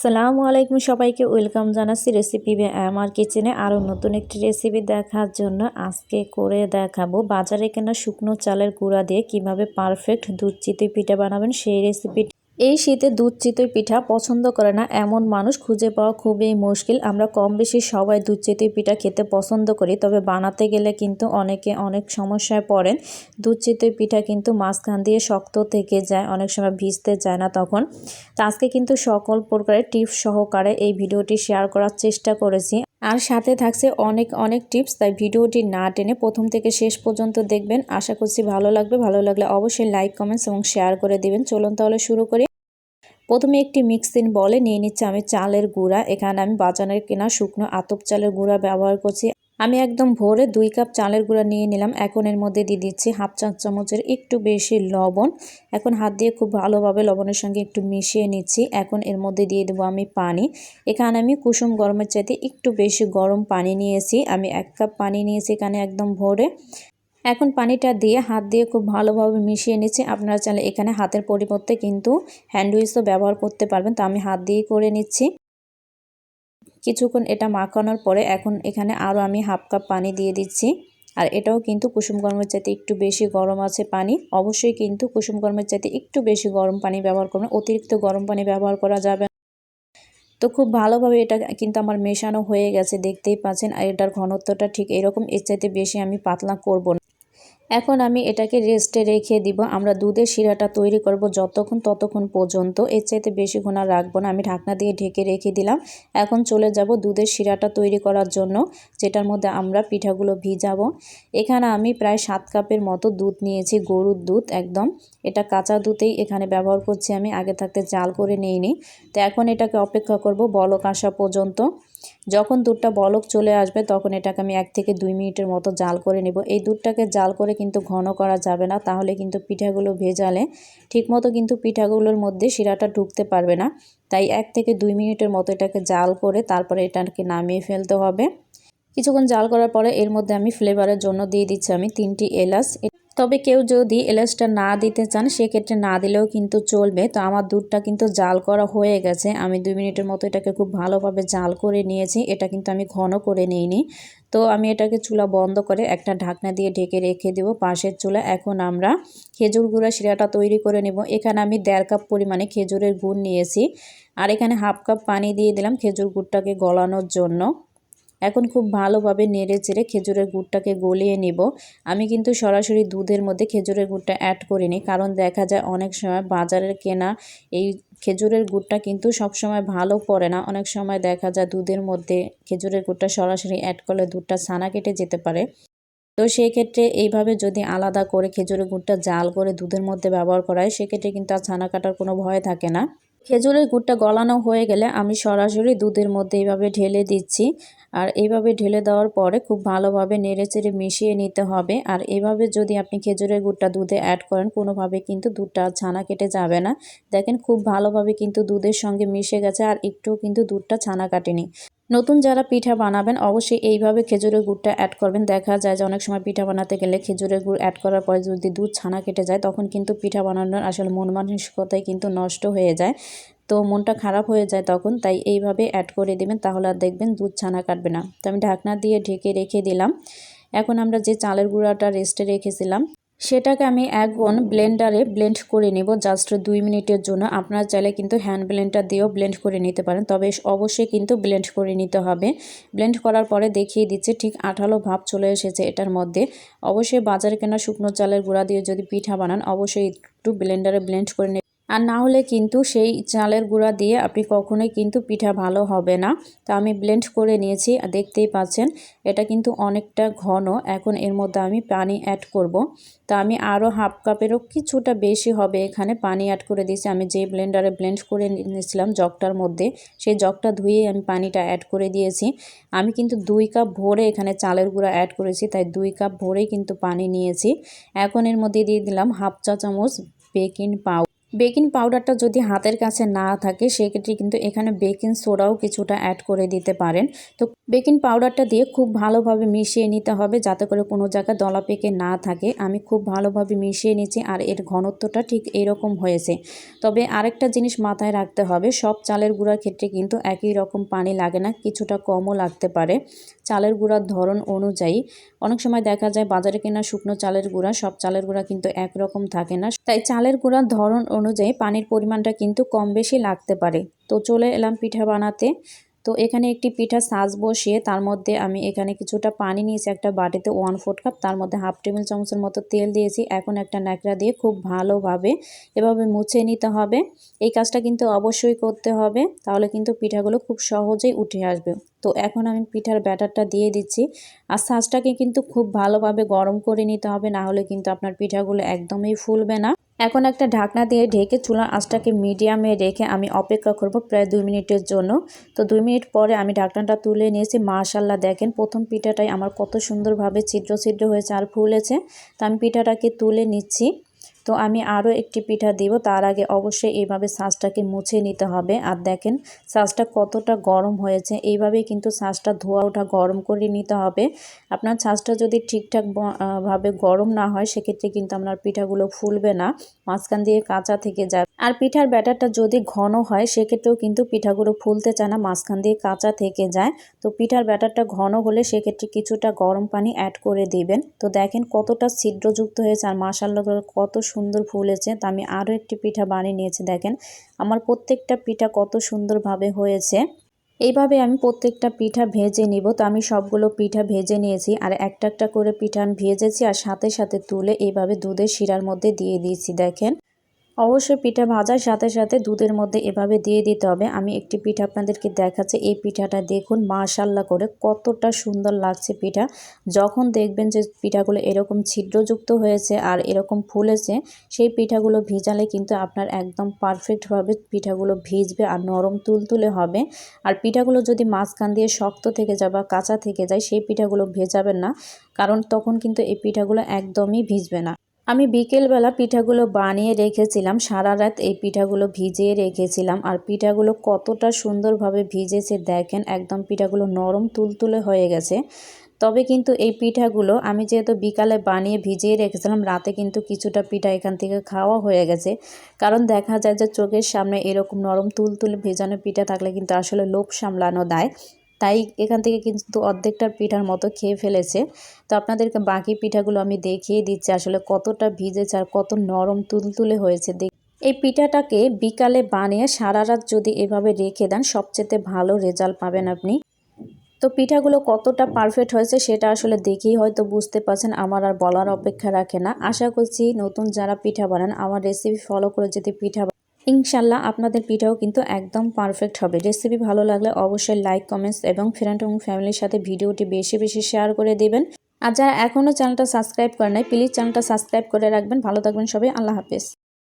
আসসালামু আলাইকুম সবাইকে, ওয়েলকাম জানাচ্ছি রেসিপি আমার কিচেনে আরও নতুন একটি রেসিপি দেখার জন্য আজকে করে দেখাবো বাজারে কেনা শুকনো চালের গুঁড়া দিয়ে কীভাবে পারফেক্ট দুধ চিতই পিঠা বানাবেন সেই রেসিপি এই শীতে দুধ চিতই পিঠা পছন্দ করে না। এমন মানুষ খুঁজে পাওয়া খুবই মুশকিল। আমরা কম বেশি সবাই দুধ চিতই পিঠা খেতে পছন্দ করি, তবে বানাতে গেলে কিন্তু অনেকে অনেক সমস্যায় পড়েন। দুধ চিতই পিঠা কিন্তু মাঝখান দিয়ে শক্ত থেকে যায়, অনেক সময় ভিজতে যায় না তখন। তো আজকে কিন্তু সকল প্রকারের টিপস সহকারে এই ভিডিওটি শেয়ার করার চেষ্টা করেছি। আর সাথে থাকছে অনেক অনেক টিপস, তাই ভিডিওটি না টেনে প্রথম থেকে শেষ পর্যন্ত দেখবেন। আশা করছি ভালো লাগবে। ভালো লাগলে অবশ্যই লাইক, কমেন্টস এবং শেয়ার করে দিবেন। চলুন তাহলে শুরু করি। প্রথমে একটি মিক্সিং বলে নিয়ে নিচ্ছি আমি চালের গুঁড়া। এখানে আমি বাজানের কেনা শুকনো আতপ চালের গুঁড়া ব্যবহার করছি। আমি একদম ভোরে দুই কাপ চালের গুঁড়া নিয়ে নিলাম। এখন এর মধ্যে দিয়ে দিচ্ছি হাফ চা চামচের একটু বেশি লবণ। এখন হাত দিয়ে খুব ভালোভাবে লবণের সঙ্গে একটু মিশিয়ে নিচ্ছি। এখন এর মধ্যে দিয়ে দেবো আমি পানি। এখানে আমি কুসুম গরমের চাইতে একটু বেশি গরম পানি নিয়েছি। আমি এক কাপ পানি নিয়েছি এখানে একদম ভোরে। এখন পানিটা দিয়ে হাত দিয়ে খুব ভালোভাবে মিশিয়ে নিচ্ছি। আপনারা চাইলে এখানে হাতের পরিবর্তে কিন্তু হ্যান্ড উইচও ব্যবহার করতে পারবেন। তো আমি হাত দিয়েই করে নিচ্ছি। কিছুক্ষণ এটা মাখানোর পরে এখন এখানে আরও আমি হাফ কাপ পানি দিয়ে দিচ্ছি। আর এটাও কিন্তু কুসুম গরমের চাইতে একটু বেশি গরম আছে পানি। অবশ্যই কিন্তু কুসুম গরমের চাইতে একটু বেশি গরম পানি ব্যবহার করবেন। অতিরিক্ত গরম পানি ব্যবহার করা যাবে তো খুব ভালোভাবে এটা কিন্তু আমার মেশানো হয়ে গেছে, দেখতেই পাচ্ছেন। আর এটার ঘনত্বটা ঠিক এরকম, এর চাইতে বেশি আমি পাতলা করব না। এখন আমি এটাকে রেস্টে রেখে দিব। আমরা দুধের শিরাটা তৈরি করব যতক্ষণ ততক্ষণ পর্যন্ত। এর চাইতে বেশি আর রাখব না। আমি ঢাকনা দিয়ে ঢেকে রেখে দিলাম। এখন চলে যাব দুধের শিরাটা তৈরি করার জন্য, যেটার মধ্যে আমরা পিঠাগুলো ভিজাবো। এখানে আমি প্রায় সাত কাপের মতো দুধ নিয়েছি, গরুর দুধ একদম। এটা কাঁচা দুধেই এখানে ব্যবহার করছি আমি। আগে থাকতে জাল করে নিইনি। তো এখন এটাকে অপেক্ষা করব বলক আসা পর্যন্ত। যখন দুধটা বলক চলে আসবে, তখন এটাকে আমি এক থেকে দুই মিনিটের মতো জাল করে নেব। এই দুধটাকে জাল করে কিন্তু ঘন করা যাবে না, তাহলে কিন্তু পিঠাগুলো ভেজালে ঠিকমতো কিন্তু পিঠাগুলোর মধ্যে শিরাটা ঢুকতে পারবে না। তাই এক থেকে দুই মিনিটের মতো এটাকে জাল করে তারপরে এটাকে নামিয়ে ফেলতে হবে। কিছুক্ষণ জাল করার পরে এর মধ্যে আমি ফ্লেভারের জন্য দিয়ে দিচ্ছি। আমি তিনটি এলাচ তবে কেউ যদি এলাচটা না দিতে চান, সেক্ষেত্রে না দিলেও কিন্তু চলবে। তো আমার দুধটা কিন্তু জাল করা হয়ে গেছে। আমি দুই মিনিটের মতো এটাকে খুব ভালোভাবে জাল করে নিয়েছি। এটা কিন্তু আমি ঘন করে নিইনি। তো আমি এটাকে চুলা বন্ধ করে একটা ঢাকনা দিয়ে ঢেকে রেখে দেব পাশের চুলা। এখন আমরা খেজুর গুঁড়া শিরাটা তৈরি করে নেব। এখানে আমি দেড় কাপ পরিমাণে খেজুরের গুড় নিয়েছি। আর এখানে হাফ কাপ পানি দিয়ে দিলাম খেজুর গুড়টাকে গলানোর জন্য। এখন খুব ভালোভাবে নেড়ে চেড়ে খেজুরের গুড়টাকে গলিয়ে নিব। আমি কিন্তু সরাসরি দুধের মধ্যে খেজুরের গুড়টা অ্যাড করিনি, কারণ দেখা যায় অনেক সময় বাজারের কেনা এই খেজুরের গুড়টা কিন্তু সবসময় ভালো পড়ে না। অনেক সময় দেখা যায় দুধের মধ্যে খেজুরের গুড়টা সরাসরি অ্যাড করলে দুধটা ছানা কেটে যেতে পারে। তো সেই ক্ষেত্রে এইভাবে যদি আলাদা করে খেজুরের গুড়টা জাল করে দুধের মধ্যে ব্যবহার করা হয়, সেক্ষেত্রে কিন্তু আর ছানা কাটার কোনো ভয় থাকে না। খেজুরের গুড়টা গলানো হয়ে গেলে আমি সরাসরি দুধের মধ্যে এইভাবে ঢেলে দিচ্ছি। আর এইভাবে ঢেলে দেওয়ার পরে খুব ভালোভাবে নেড়ে চেড়ে মিশিয়ে নিতে হবে। আর এভাবে যদি আপনি খেজুরের গুড়টা দুধে অ্যাড করেন, কোনোভাবে কিন্তু দুধটা ছানা কেটে যাবে না। দেখেন খুব ভালোভাবে কিন্তু দুধের সঙ্গে মিশে গেছে আর একটুও কিন্তু দুধটা ছানা কাটেনি। নতুন যারা পিঠা বানাবেন, অবশ্যই এইভাবে খেজুরের গুড়টা অ্যাড করবেন। দেখা যায় যে অনেক সময় পিঠা বানাতে গেলে খেজুরের গুড় অ্যাড করার পরে যদি দুধ ছানা কেটে যায়, তখন কিন্তু পিঠা বানানোর আসলে মন মানসিকতাই কিন্তু নষ্ট হয়ে যায়। তো মনটা খারাপ হয়ে যায় তখন, তাই এইভাবে অ্যাড করে দেবেন, তাহলে আর দেখবেন দুধ ছানা কাটবে না। তো আমি ঢাকনা দিয়ে ঢেকে রেখে দিলাম। এখন আমরা যে চালের গুঁড়াটা রেস্টে রেখেছিলাম সেটাকে আমি এক এখন ব্লেন্ডারে ব্লেন্ড করে নেব জাস্ট দুই মিনিটের জন্য। আপনার চাইলে কিন্তু হ্যান্ড ব্লেন্ডার দিয়েও ব্লেন্ড করে নিতে পারেন, তবে অবশ্যই কিন্তু ব্লেন্ড করে নিতে হবে। ব্লেন্ড করার পরে দেখিয়ে দিচ্ছে, ঠিক আঠালো ভাব চলে এসেছে এটার মধ্যে। অবশ্যই বাজারে কেনা শুকনো চালের গুঁড়া দিয়ে যদি পিঠা বানান, অবশ্যই একটু ব্লেন্ডারে ব্লেন্ড করে আর না হলে কিন্তু সেই চালের গুঁড়া দিয়ে আপনি কখনোই কিন্তু পিঠা ভালো হবে না। তা আমি ব্লেন্ড করে নিয়েছি, আর দেখতেই পাচ্ছেন, এটা কিন্তু অনেকটা ঘন। এখন এর মধ্যে আমি পানি অ্যাড করব। তা আমি আরও হাফ কাপেরও কিছুটা বেশি হবে এখানে পানি অ্যাড করে দিয়েছি। আমি যে ব্লেন্ডারে ব্লেন্ড করে নিয়েছিলাম জগটার মধ্যে, সেই জগটা ধুয়েই আমি পানিটা অ্যাড করে দিয়েছি। আমি কিন্তু দুই কাপ ভরে এখানে চালের গুঁড়া অ্যাড করেছি, তাই দুই কাপ ভরেই কিন্তু পানি নিয়েছি। এখন এর মধ্যে দিয়ে দিলাম হাফ চা চামচ বেকিং পাউডার বেকিং পাউডারটা যদি হাতের কাছে না থাকে, সেক্ষেত্রে কিন্তু এখানে বেকিং সোডাও কিছুটা অ্যাড করে দিতে পারেন। তো বেকিং পাউডারটা দিয়ে খুব ভালোভাবে মিশিয়ে নিতে হবে যাতে করে কোনো জায়গায় দলা পেকে না থাকে। আমি খুব ভালোভাবে মিশিয়ে নিচ্ছি আর এর ঘনত্বটা ঠিক এরকম হয়েছে। তবে আরেকটা জিনিস মাথায় রাখতে হবে, সব চালের গুঁড়ার ক্ষেত্রে কিন্তু একই রকম পানি লাগে না, কিছুটা কমও লাগতে পারে। চালের গুঁড়ার ধরন অনুযায়ী অনেক সময় দেখা যায় বাজারে কেনা শুকনো চালের গুঁড়া, সব চালের গুঁড়া কিন্তু একরকম থাকে না। তাই চালের গুঁড়ার ধরন অনুযায়ী পানির পরিমাণটা কিন্তু কম বেশি লাগতে পারে। তো চলে এলাম পিঠা বানাতে। তো এখানে একটি পিঠা সাজ বসিয়ে তার মধ্যে আমি এখানে কিছুটা পানি নিয়েছি, একটা বাটিতে ওয়ান ফোর্থ কাপ তার মধ্যে হাফ টেবিল চামচের মতো তেল দিয়েছি। এখন একটা ন্যাকড়া দিয়ে খুব ভালোভাবে এভাবে মুছে নিতে হবে। এই কাজটা কিন্তু অবশ্যই করতে হবে, তাহলে কিন্তু পিঠাগুলো খুব সহজেই উঠে আসবে। তো এখন আমি পিঠার ব্যাটারটা দিয়ে দিচ্ছি। আর সাজটাকে কিন্তু খুব ভালোভাবে গরম করে নিতে হবে, না হলে কিন্তু আপনার পিঠাগুলো একদমই ফুলবে না। এখন একটা ঢাকনা দিয়ে ঢেকে চুলার আঁচটাকে মিডিয়ামে রেখে আমি অপেক্ষা করব প্রায় দুই মিনিটের জন্য। তো দুই মিনিট পরে আমি ঢাকনাটা তুলে নিয়েছি। মাশাল্লাহ দেখেন প্রথম পিঠাটাই আমার কত সুন্দরভাবে ছিদ্র ছিদ্র হয়েছে আর ফুলেছে। তো আমি পিঠাটাকে তুলে নিচ্ছি। তো আমি আরও একটি পিঠা দিব। তার আগে অবশ্যই এইভাবে সাজটাকে মুছে নিতে হবে। আর দেখেন সাজটা কতটা গরম হয়েছে। এইভাবেই কিন্তু সাজটা ধোয়া ওঠা গরম করে নিতে হবে। আপনার ছাঁচটা যদি ঠিকঠাক ভাবে গরম না হয়, সেক্ষেত্রে কিন্তু আপনার পিঠাগুলো ফুলবে না। মাঝখান দিয়ে কাঁচা থেকে যায়। আর পিঠার ব্যাটারটা যদি ঘন হয়, সেক্ষেত্রেও কিন্তু পিঠাগুলো ফুলতে চায় না। মাঝখান দিয়ে কাঁচা থেকে যায়। তো পিঠার ব্যাটারটা ঘন হলে সেক্ষেত্রে কিছুটা গরম পানি অ্যাড করে দিবেন। তো দেখেন কতটা ছিদ্রযুক্ত হয়েছে। আর মাসাল্লা কত সুন্দর ফুলেছে তা আমি আরও একটি পিঠা বানিয়ে নিয়েছি, দেখেন। আমার প্রত্যেকটা পিঠা কত সুন্দরভাবে হয়েছে। এইভাবে আমি প্রত্যেকটা পিঠা ভেজে নিব। তো আমি সবগুলো পিঠা ভেজে নিয়েছি আর একটা একটা করে পিঠা আমি ভেজেছি আর সাথে সাথে তুলে এইভাবে দুধের শিরার মধ্যে দিয়ে দিয়েছি, দেখেন। অবশ্যই পিঠা ভাজার সাথে সাথে দুধের মধ্যে এভাবে দিয়ে দিতে হবে। আমি একটি পিঠা আপনাদেরকে দেখাচ্ছি। এই পিঠাটা দেখুন মাশাল্লাহ করে কতটা সুন্দর লাগছে পিঠা। যখন দেখবেন যে পিঠাগুলো এরকম ছিদ্রযুক্ত হয়েছে আর এরকম ফুলেছে, সেই পিঠাগুলো ভিজালে কিন্তু আপনার একদম পারফেক্টভাবে পিঠাগুলো ভিজবে আর নরম তুলতুলে হবে। আর পিঠাগুলো যদি মাঝখান দিয়ে শক্ত থেকে যায় বা কাঁচা থেকে যায়, সেই পিঠাগুলো ভেজাবেন না, কারণ তখন কিন্তু এই পিঠাগুলো একদমই ভিজবে না। আমি বিকেলবেলা পিঠাগুলো বানিয়ে রেখেছিলাম, সারা রাত এই পিঠাগুলো ভিজিয়ে রেখেছিলাম। আর পিঠাগুলো কতটা সুন্দরভাবে ভিজেছে দেখেন, একদম পিঠাগুলো নরম তুলতুলে হয়ে গেছে। তবে কিন্তু এই পিঠাগুলো আমি যেহেতু বিকালে বানিয়ে ভিজিয়ে রেখেছিলাম, রাতে কিন্তু কিছুটা পিঠা এখান থেকে খাওয়া হয়ে গেছে। কারণ দেখা যায় যে চোখের সামনে এরকম নরম তুলতুলে ভেজানো পিঠা থাকলে কিন্তু আসলে লোভ সামলানো দেয়। তাই এখান থেকে কিন্তু অর্ধেকটা পিঠার মতো খেয়ে ফেলেছে। তো আপনাদেরকে বাকি পিঠাগুলো আমি দেখিয়ে দিচ্ছি আসলে কতটা ভিজেছে আর কত নরম তুলতুলে হয়েছে। এই পিঠাটাকে বিকালে বানিয়ে সারা রাত যদি এভাবে রেখে দেন সবচেয়ে ভালো রেজাল্ট পাবেন আপনি। তো পিঠাগুলো কতটা পারফেক্ট হয়েছে সেটা আসলে দেখেই হয়তো বুঝতে পারছেন, আমার আর বলার অপেক্ষা রাখে না। আশা করছি নতুন যারা পিঠা বানান, আমার রেসিপি ফলো করে যদি পিঠা ইনশাল্লাহ আপনাদের পিঠাও কিন্তু একদম পারফেক্ট হবে। রেসিপি ভালো লাগলে অবশ্যই লাইক কমেন্টস এবং ফ্রেন্ড এবং ফ্যামিলির সাথে ভিডিওটি বেশি বেশি শেয়ার করে দেবেন। আর যারা এখনও চ্যানেলটা সাবস্ক্রাইব করে নাই প্লিজ চ্যানেলটা সাবস্ক্রাইব করে রাখবেন। ভালো থাকবেন সবাই, আল্লাহ হাফেজ।